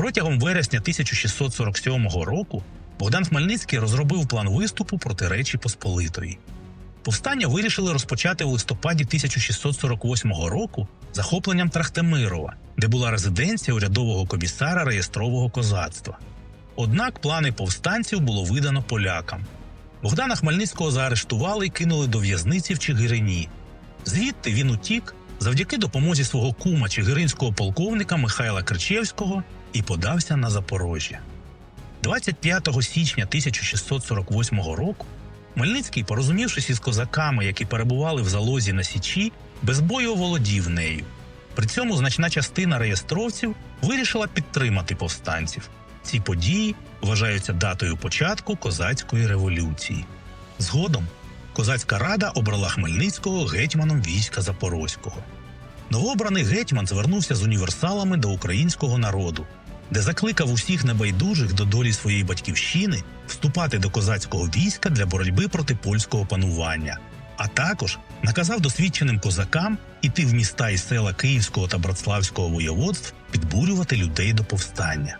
Протягом вересня 1647 року Богдан Хмельницький розробив план виступу проти Речі Посполитої. Повстання вирішили розпочати у листопаді 1648 року захопленням Трахтемирова, де була резиденція урядового комісара реєстрового козацтва. Однак плани повстанців було видано полякам. Богдана Хмельницького заарештували і кинули до в'язниці в Чигирині. Звідти він утік завдяки допомозі свого кума чигиринського полковника Михайла Кричевського і подався на Запорожжя. 25 січня 1648 року Хмельницький, порозумівшись із козаками, які перебували в залозі на Січі, без бою оволодів нею. При цьому значна частина реєстровців вирішила підтримати повстанців. Ці події вважаються датою початку козацької революції. Згодом козацька рада обрала Хмельницького гетьманом війська Запорозького. Новообраний гетьман звернувся з універсалами до українського народу, де закликав усіх небайдужих до долі своєї батьківщини вступати до козацького війська для боротьби проти польського панування, а також наказав досвідченим козакам іти в міста і села Київського та Братславського воєводств підбурювати людей до повстання.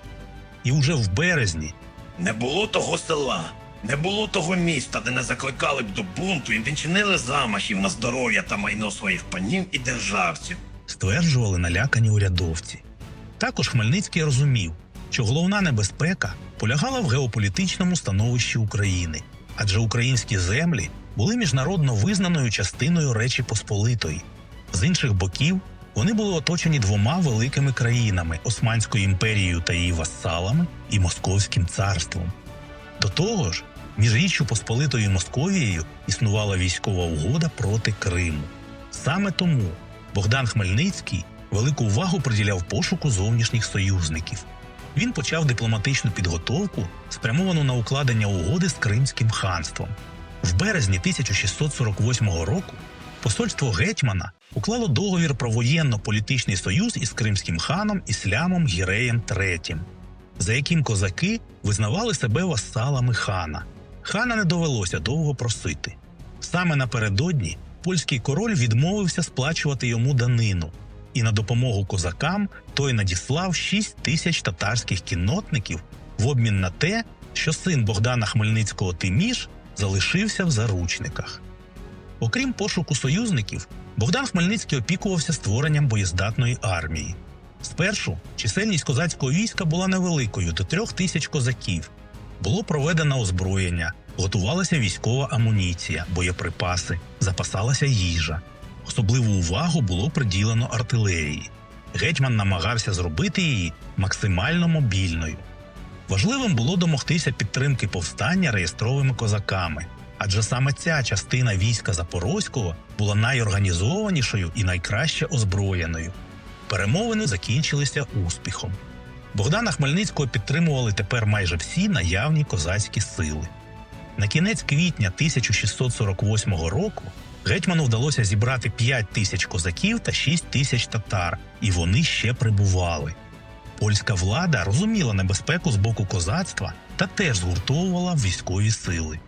І уже в березні Не було того села, не було того міста, де не закликали б до бунту і не чинили замахів на здоров'я та майно своїх панів і державців. стверджували налякані урядовці. Також Хмельницький розумів, що головна небезпека полягала в геополітичному становищі України, адже українські землі були міжнародно визнаною частиною Речі Посполитої. З інших боків вони були оточені двома великими країнами Османською імперією та її вассалами і Московським царством. До того ж, між Річчю Посполитою і Московією існувала військова угода проти Криму. Саме тому Богдан Хмельницький велику увагу приділяв пошуку зовнішніх союзників. Він почав дипломатичну підготовку, спрямовану на укладення угоди з Кримським ханством. В березні 1648 року посольство гетьмана уклало договір про воєнно-політичний союз із кримським ханом Іслямом Гіреєм III, за яким козаки визнавали себе васалами хана. Хана не довелося довго просити. Саме напередодні польський король відмовився сплачувати йому данину, і на допомогу козакам той надіслав 6 тисяч татарських кіннотників в обмін на те, що син Богдана Хмельницького Тиміш залишився в заручниках. Окрім пошуку союзників, Богдан Хмельницький опікувався створенням боєздатної армії. Спершу чисельність козацького війська була невеликою до трьох тисяч козаків. Було проведено озброєння, готувалася військова амуніція, боєприпаси, запасалася їжа. Особливу увагу було приділено артилерії. Гетьман намагався зробити її максимально мобільною. Важливим було домогтися підтримки повстання реєстровими козаками, адже саме ця частина війська Запорозького була найорганізованішою і найкраще озброєною. Перемовини закінчилися успіхом. Богдана Хмельницького підтримували тепер майже всі наявні козацькі сили. На кінець квітня 1648 року гетьману вдалося зібрати 5 тисяч козаків та 6 тисяч татар, і вони ще прибували. Польська влада розуміла небезпеку з боку козацтва та теж згуртовувала військові сили.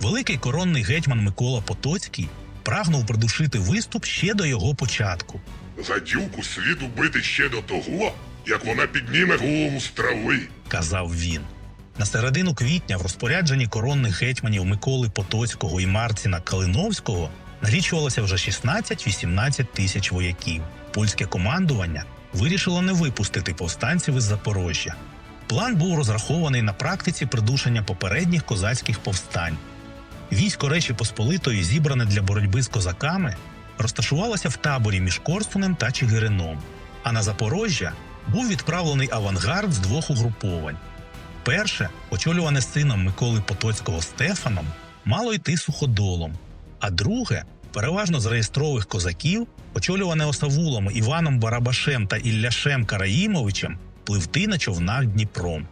Великий коронний гетьман Микола Потоцький прагнув придушити виступ ще до його початку. Гадюку слід убити ще до того, як вона підніме голову з трави. казав він. На середину квітня в розпорядженні коронних гетьманів Миколи Потоцького і Марціна Калиновського налічувалося вже 16-18 тисяч вояків. Польське командування вирішило не випустити повстанців із Запорожжя. План був розрахований на практиці придушення попередніх козацьких повстань. Військо Речі Посполитої, зібране для боротьби з козаками, розташувалося в таборі між Корсунем та Чигирином. А на Запорожжя був відправлений авангард з двох угруповань. Перше, очолюване сином Миколи Потоцького Стефаном, мало йти суходолом, а друге, переважно з реєстрових козаків, очолюване осавулами Іваном Барабашем та Ілляшем Караїмовичем, пливти на човнах Дніпром.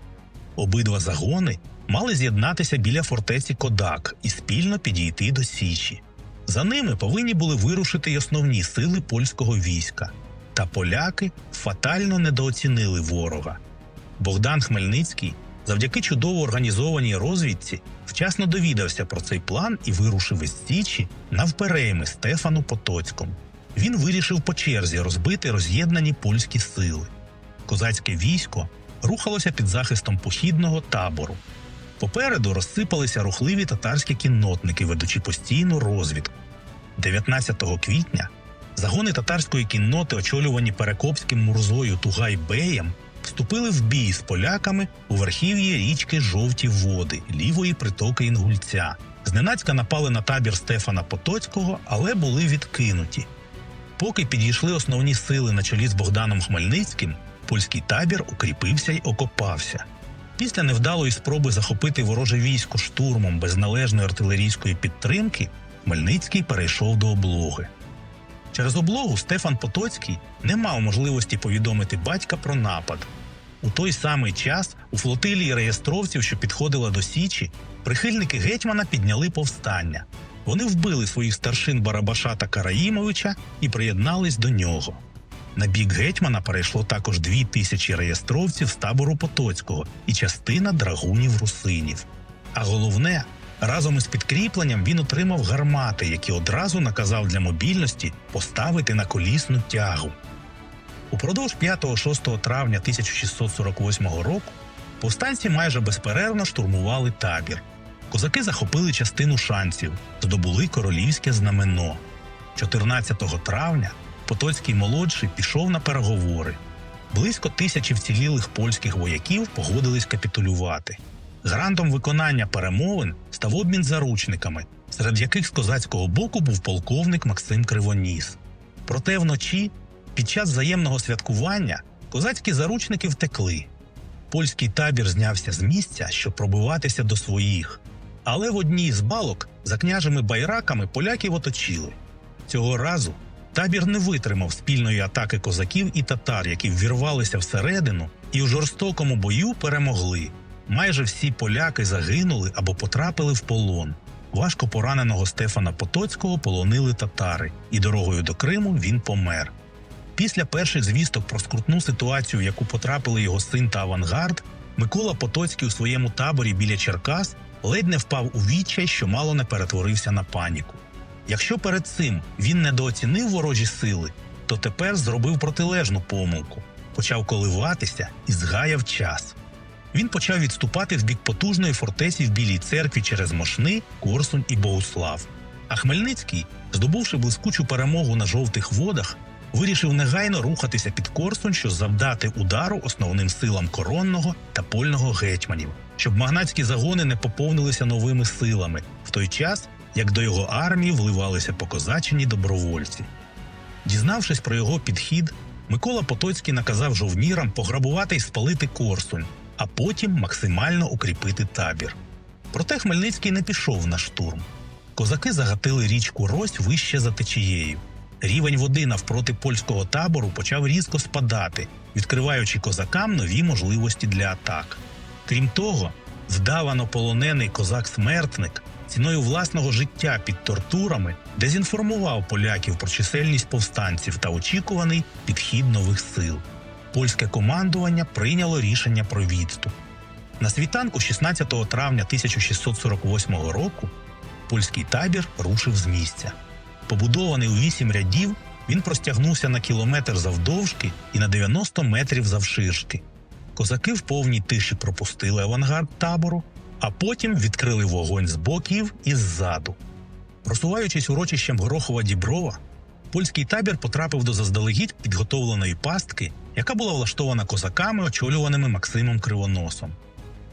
Обидва загони мали з'єднатися біля фортеці Кодак і спільно підійти до Січі. За ними повинні були вирушити й основні сили польського війська. Та поляки фатально недооцінили ворога. Богдан Хмельницький, завдяки чудово організованій розвідці, вчасно довідався про цей план і вирушив із Січі навперейми Стефану Потоцькому. Він вирішив по черзі розбити роз'єднані польські сили. Козацьке військо рухалося під захистом похідного табору. Попереду розсипалися рухливі татарські кіннотники, ведучи постійну розвідку. 19 квітня загони татарської кінноти, очолювані Перекопським Мурзою Тугай-Беєм, вступили в бій з поляками у верхів'ї річки Жовті Води, лівої притоки Інгульця. Зненацька напали на табір Стефана Потоцького, але були відкинуті. Поки підійшли основні сили на чолі з Богданом Хмельницьким, польський табір укріпився й окопався. Після невдалої спроби захопити вороже військо штурмом без належної артилерійської підтримки, Хмельницький перейшов до облоги. Через облогу Стефан Потоцький не мав можливості повідомити батька про напад. У той самий час у флотилії реєстровців, що підходила до Січі, прихильники гетьмана підняли повстання. Вони вбили своїх старшин Барабаша та Караїмовича і приєднались до нього. На бік гетьмана перейшло також дві тисячі реєстровців з табору Потоцького і частина драгунів русинів. А головне, разом із підкріпленням він отримав гармати, які одразу наказав для мобільності поставити на колісну тягу. Упродовж 5-6 травня 1648 року повстанці майже безперервно штурмували табір. Козаки захопили частину шанців, здобули королівське знамено. 14 травня Потоцький молодший пішов на переговори. Близько тисячі вцілілих польських вояків погодились капітулювати. Грантом виконання перемовин став обмін заручниками, серед яких з козацького боку був полковник Максим Кривоніс. Проте вночі, під час взаємного святкування, козацькі заручники втекли. Польський табір знявся з місця, щоб пробиватися до своїх. Але в одній з балок за княжими байраками поляків оточили. Цього разу табір не витримав спільної атаки козаків і татар, які ввірвалися всередину і у жорстокому бою перемогли. Майже всі поляки загинули або потрапили в полон. Важко пораненого Стефана Потоцького полонили татари, і дорогою до Криму він помер. Після перших звісток про скрутну ситуацію, в яку потрапили його син та авангард, Микола Потоцький у своєму таборі біля Черкас ледь не впав у відчай, що мало не перетворився на паніку. Якщо перед цим він недооцінив ворожі сили, то тепер зробив протилежну помилку, почав коливатися і згаяв час. Він почав відступати в бік потужної фортеці в Білій церкві через Мошни, Корсунь і Богуслав. А Хмельницький, здобувши блискучу перемогу на жовтих водах, вирішив негайно рухатися під Корсунь, щоб завдати удару основним силам коронного та польного гетьманів, щоб магнатські загони не поповнилися новими силами, в той час як до його армії вливалися покозачені добровольці. Дізнавшись про його підхід, Микола Потоцький наказав жовнірам пограбувати й спалити Корсунь, а потім максимально укріпити табір. Проте Хмельницький не пішов на штурм. Козаки загатили річку Рось вище за течією. Рівень води навпроти польського табору почав різко спадати, відкриваючи козакам нові можливості для атак. Крім того, вдавано полонений козак-смертник ціною власного життя під тортурами дезінформував поляків про чисельність повстанців та очікуваний підхід нових сил. Польське командування прийняло рішення про відступ. На світанку 16 травня 1648 року польський табір рушив з місця. Побудований у вісім рядів, він простягнувся на кілометр завдовжки і на 90 метрів завширшки. Козаки в повній тиші пропустили авангард табору, а потім відкрили вогонь з боків і ззаду. Просуваючись урочищем Горохова Діброва, польський табір потрапив до заздалегідь підготовленої пастки, яка була влаштована козаками, очолюваними Максимом Кривоносом.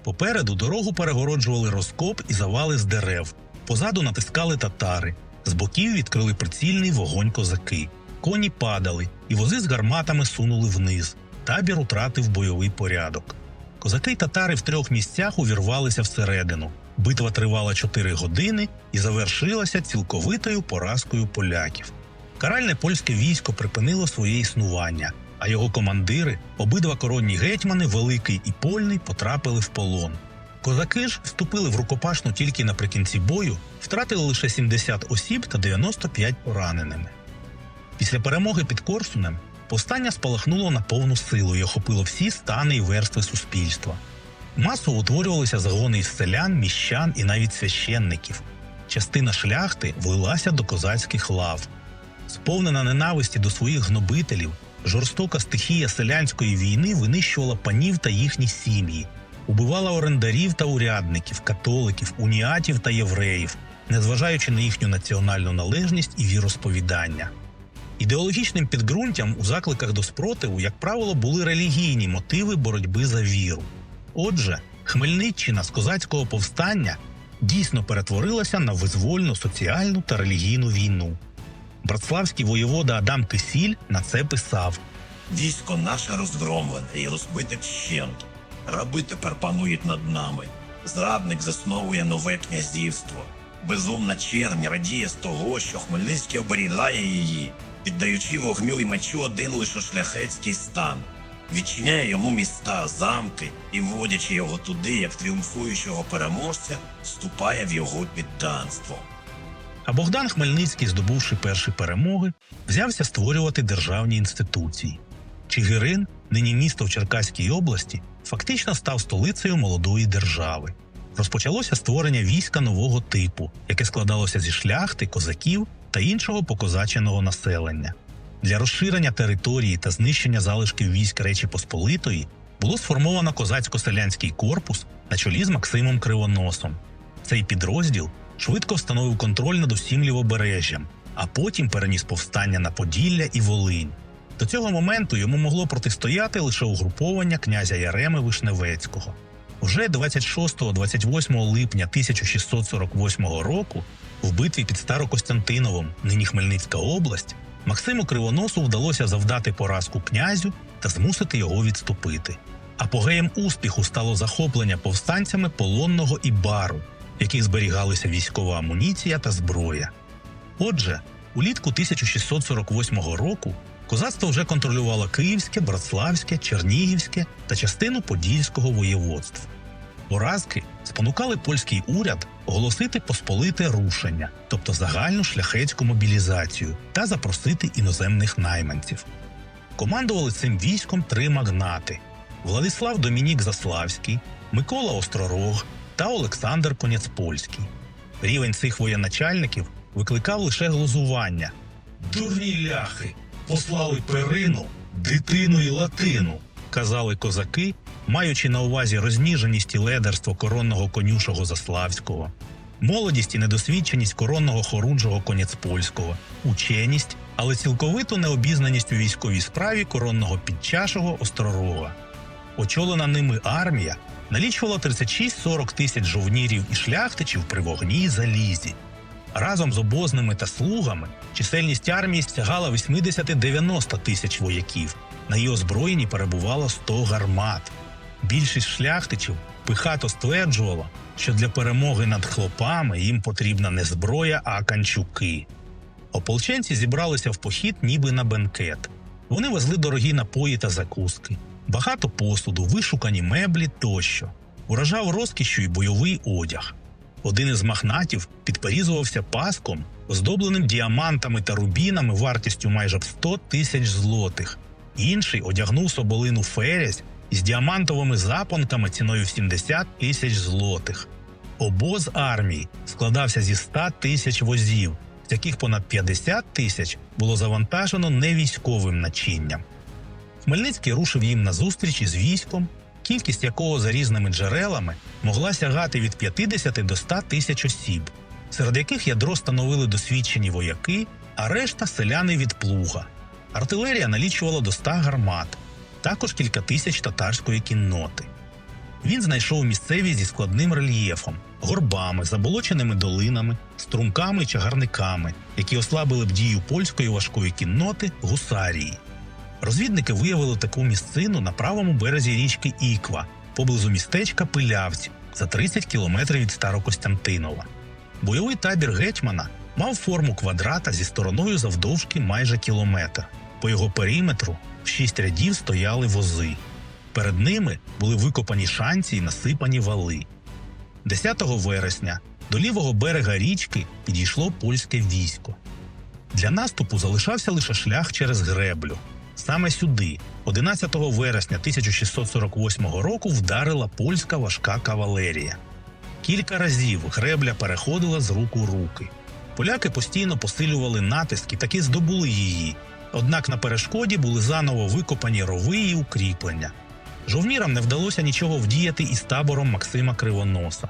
Попереду дорогу перегороджували розкоп і завали з дерев, позаду натискали татари, з боків відкрили прицільний вогонь козаки. Коні падали, і вози з гарматами сунули вниз. Табір утратив бойовий порядок. Козаки й татари в трьох місцях увірвалися всередину. Битва тривала 4 години і завершилася цілковитою поразкою поляків. Каральне польське військо припинило своє існування, а його командири, обидва коронні гетьмани, Великий і Польний, потрапили в полон. Козаки ж вступили в рукопашну тільки наприкінці бою, втратили лише 70 осіб та 95 пораненими. Після перемоги під Корсунем повстання спалахнуло на повну силу і охопило всі стани і верстви суспільства. Масово утворювалися загони із селян, міщан і навіть священників. Частина шляхти влилася до козацьких лав. Сповнена ненависті до своїх гнобителів, жорстока стихія селянської війни винищувала панів та їхні сім'ї, убивала орендарів та урядників, католиків, уніатів та євреїв, незважаючи на їхню національну належність і віросповідання. Ідеологічним підґрунтям у закликах до спротиву, як правило, були релігійні мотиви боротьби за віру. Отже, Хмельниччина з козацького повстання дійсно перетворилася на визвольну соціальну та релігійну війну. Братславський воєвода Адам Кисіль на це писав: Військо наше розгромлене і розбите вщент. Раби тепер панують над нами. Зрадник засновує нове князівство. Безумна чернь радіє з того, що Хмельницький оберігає її, піддаючи вогню і мечу один лише шляхетський стан, відчиняє йому міста, замки і вводячи його туди, як тріумфуючого переможця, вступає в його підданство. А Богдан Хмельницький, здобувши перші перемоги, взявся створювати державні інституції. Чигирин, нині місто в Черкаській області, фактично став столицею молодої держави. Розпочалося створення війська нового типу, яке складалося зі шляхти, козаків та іншого покозаченого населення. Для розширення території та знищення залишків військ Речі Посполитої було сформовано козацько-селянський корпус на чолі з Максимом Кривоносом. Цей підрозділ швидко встановив контроль над усім лівобережжям, а потім переніс повстання на Поділля і Волинь. До цього моменту йому могло протистояти лише угруповання князя Яреми Вишневецького. Вже 26-28 липня 1648 року в битві під Старокостянтиновом, нині Хмельницька область, Максиму Кривоносу вдалося завдати поразку князю та змусити його відступити. Апогеєм успіху стало захоплення повстанцями полонного і бару, яких зберігалися військова амуніція та зброя. Отже, улітку 1648 року козацтво вже контролювало Київське, Братславське, Чернігівське та частину Подільського воєводств. Поразки спонукали польський уряд оголосити посполите рушення, тобто загальну шляхетську мобілізацію, та запросити іноземних найманців. Командували цим військом три магнати: Владислав Домінік Заславський, Микола Остророг та Олександр Конецпольський. Рівень цих воєначальників викликав лише глузування. Дурні ляхи послали перину, дитину і латину, казали козаки, маючи на увазі розніженість і ледерство коронного конюшого Заславського, молодість і недосвідченість коронного хорунжого Конецпольського, ученість, але цілковиту необізнаність у військовій справі коронного підчашого Остророга. Очолена ними армія налічувала 36-40 тисяч жовнірів і шляхтичів при вогні й залізі. Разом з обозними та слугами чисельність армії стягала 80-90 тисяч вояків. На її озброєнні перебувало 100 гармат. Більшість шляхтичів пихато стверджувала, що для перемоги над хлопами їм потрібна не зброя, а канчуки. Ополченці зібралися в похід ніби на бенкет. Вони везли дорогі напої та закуски, багато посуду, вишукані меблі тощо. Уражав розкішю й бойовий одяг. Один із магнатів підперізувався паском, оздобленим діамантами та рубінами вартістю майже в 100 тисяч злотих. Інший одягнув соболину ферязь із діамантовими запонками ціною в 70 тисяч злотих. Обоз армії складався зі 100 тисяч возів, з яких понад 50 тисяч було завантажено невійськовим начинням. Хмельницький рушив їм назустріч із військом, кількість якого за різними джерелами могла сягати від 50 до 100 тисяч осіб, серед яких ядро становили досвідчені вояки, а решта селяни від плуга. Артилерія налічувала до 100 гармат, також кілька тисяч татарської кінноти. Він знайшов місцевість зі складним рельєфом, горбами, заболоченими долинами, струмками й чагарниками, які ослабили б дію польської важкої кінноти гусарії. Розвідники виявили таку місцину на правому березі річки Іква, поблизу містечка Пилявці, за 30 кілометрів від Старокостянтинова. Бойовий табір гетьмана мав форму квадрата зі стороною завдовжки майже кілометр. По його периметру в шість рядів стояли вози. Перед ними були викопані шанці й насипані вали. 10 вересня до лівого берега річки підійшло польське військо. Для наступу залишався лише шлях через греблю. Саме сюди, 11 вересня 1648 року, вдарила польська важка кавалерія. Кілька разів гребля переходила з рук у руки. Поляки постійно посилювали натиск і таки здобули її, Однак на перешкоді були заново викопані рови і укріплення. Жовнірам не вдалося нічого вдіяти із табором Максима Кривоноса.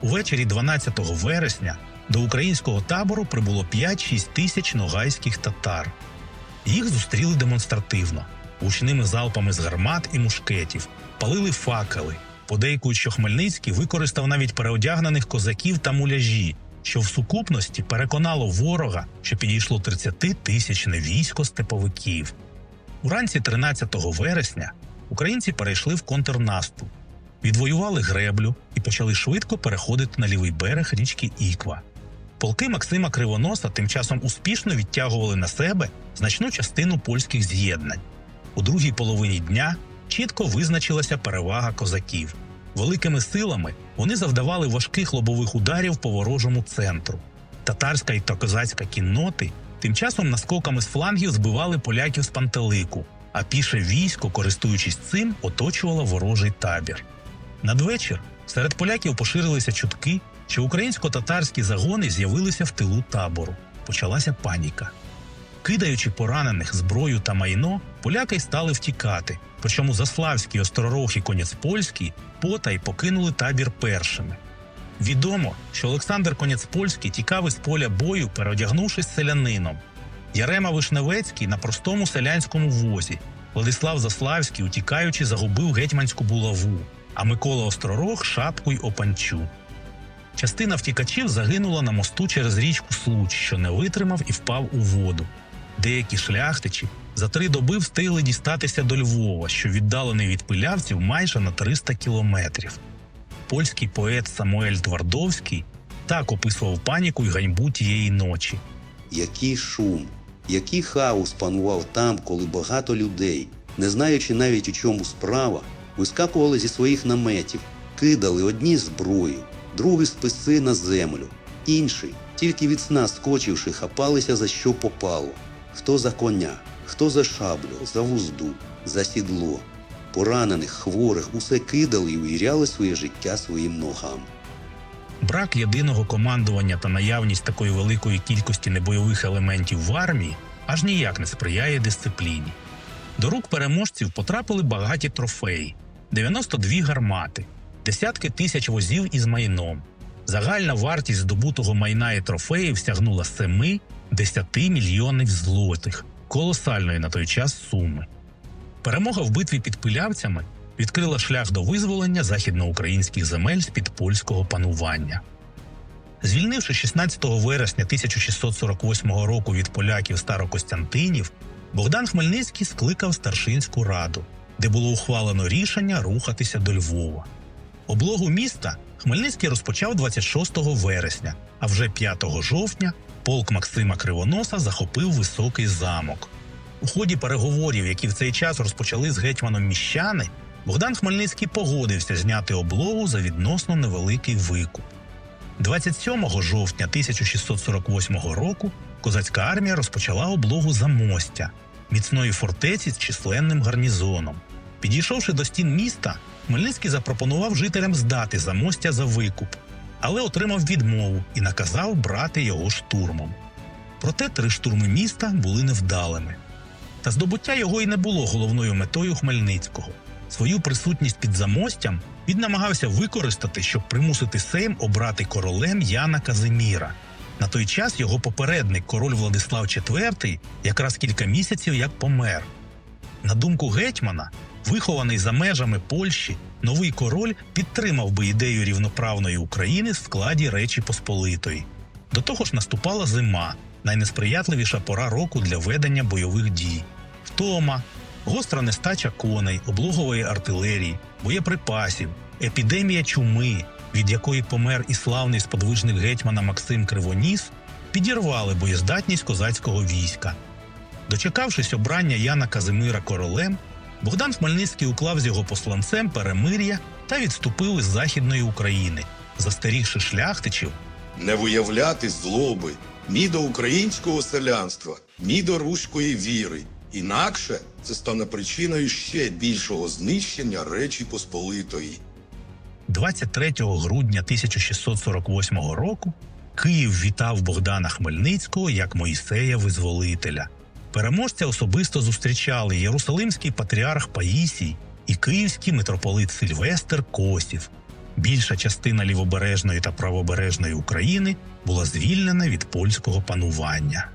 Увечері 12 вересня до українського табору прибуло 5-6 тисяч ногайських татар. Їх зустріли демонстративно, гучними залпами з гармат і мушкетів, палили факели. Подейкують, що Хмельницький використав навіть переодягнених козаків та муляжі, що в сукупності переконало ворога, що підійшло 30-тисячне військо степовиків. Уранці 13 вересня українці перейшли в контрнаступ, відвоювали греблю і почали швидко переходити на лівий берег річки Іква. Полки Максима Кривоноса тим часом успішно відтягували на себе значну частину польських з'єднань. У другій половині дня чітко визначилася перевага козаків. Великими силами вони завдавали важких лобових ударів по ворожому центру. Татарська і та козацька кінноти тим часом наскоками з флангів збивали поляків з пантелику, а піше військо, користуючись цим, оточувало ворожий табір. Надвечір серед поляків поширилися чутки, що українсько-татарські загони з'явилися в тилу табору. Почалася паніка. Кидаючи поранених зброю та майно, поляки стали втікати. Причому Заславський, Остророг і Конецпольський потай покинули табір першими. Відомо, що Олександр Конецпольський тікав із поля бою, переодягнувшись селянином. Ярема Вишневецький на простому селянському возі. Владислав Заславський, утікаючи, загубив гетьманську булаву, а Микола Остророг шапку й опанчу. Частина втікачів загинула на мосту через річку Случ, що не витримав і впав у воду. Деякі шляхтичі за три доби встигли дістатися до Львова, що віддалений від пилявців майже на 300 кілометрів. Польський поет Самуель Твардовський так описував паніку й ганьбу тієї ночі. Який шум, який хаос панував там, коли багато людей, не знаючи навіть у чому справа, вискакували зі своїх наметів, кидали одні зброю, другі списи на землю, інші, тільки від сна скочивши, хапалися за що попало. Хто за коня, хто за шаблю, за вузду, за сідло. Поранених, хворих усе кидали і увіряли своє життя своїм ногам. Брак єдиного командування та наявність такої великої кількості небойових елементів в армії аж ніяк не сприяє дисципліні. До рук переможців потрапили багаті трофеї: 92 гармати, десятки тисяч возів із майном. Загальна вартість здобутого майна і трофеїв сягнула 7-10 мільйонів злотих, колосальної на той час суми. Перемога в битві під пилявцями відкрила шлях до визволення західноукраїнських земель з під польського панування. Звільнивши 16 вересня 1648 року від поляків Старокостянтинів, Богдан Хмельницький скликав старшинську раду, де було ухвалено рішення рухатися до Львова. Облогу міста Хмельницький розпочав 26 вересня, а вже 5 жовтня полк Максима Кривоноса захопив високий замок. У ході переговорів, які в цей час розпочали з гетьманом міщани, Богдан Хмельницький погодився зняти облогу за відносно невеликий викуп. 27 жовтня 1648 року козацька армія розпочала облогу Замостя, міцної фортеці з численним гарнізоном. Підійшовши до стін міста, Хмельницький запропонував жителям здати Замостя за викуп, але отримав відмову і наказав брати його штурмом. Проте три штурми міста були невдалими. Та здобуття його й не було головною метою Хмельницького. Свою присутність під замостям він намагався використати, щоб примусити Сейм обрати королем Яна Казиміра. На той час його попередник, король Владислав IV, якраз кілька місяців як помер. На думку гетьмана, вихований за межами Польщі, новий король підтримав би ідею рівноправної України в складі Речі Посполитої. До того ж наступала зима, найнесприятливіша пора року для ведення бойових дій. Втома, гостра нестача коней, облогової артилерії, боєприпасів, епідемія чуми, від якої помер і славний сподвижник гетьмана Максим Кривоніс, підірвали боєздатність козацького війська. Дочекавшись обрання Яна Казимира королем, Богдан Хмельницький уклав з його посланцем перемир'я та відступив із Західної України, застерігши шляхтичів не виявляти злоби ні до українського селянства, ні до руської віри. Інакше це стане причиною ще більшого знищення Речі Посполитої. 23 грудня 1648 року Київ вітав Богдана Хмельницького як Моїсея Визволителя. Переможця особисто зустрічали Єрусалимський патріарх Паїсій і київський митрополит Сильвестр Косів. Більша частина лівобережної та правобережної України була звільнена від польського панування.